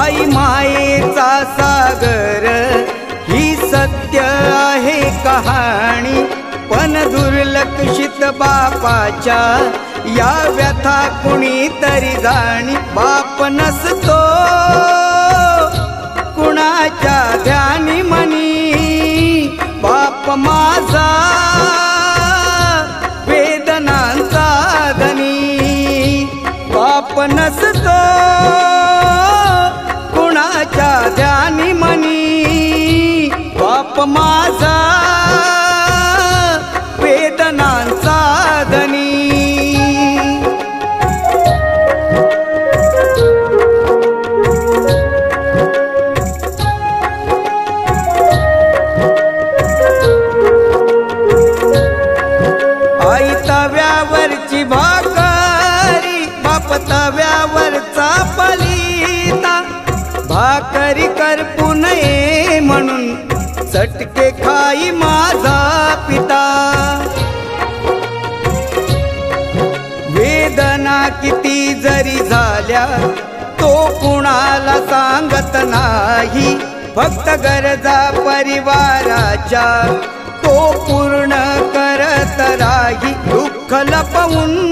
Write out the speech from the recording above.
आई मायेचा सागर ही सत्य आहे कहाणी. पण दुर्लक्षित बापाच्या या व्यथा कुणी तरी जाणी. बाप नसतो कुणाच्या ध्यानी मनी. बाप माझा वेदनांचा धनी. बाप नसतो बाप माझा वेदनांचा धनी. आई तव्यावरची भाकरी बाप तव्यावरचा पलिता. भाकरी करपू नये म्हणून चटके खाई माझा पिता. वेदना किती जरी झाल्या तो कुणाला सांगत नाही. फक्त गरजा परिवाराच्या तो पूर्ण करत राही. दुःख लपवून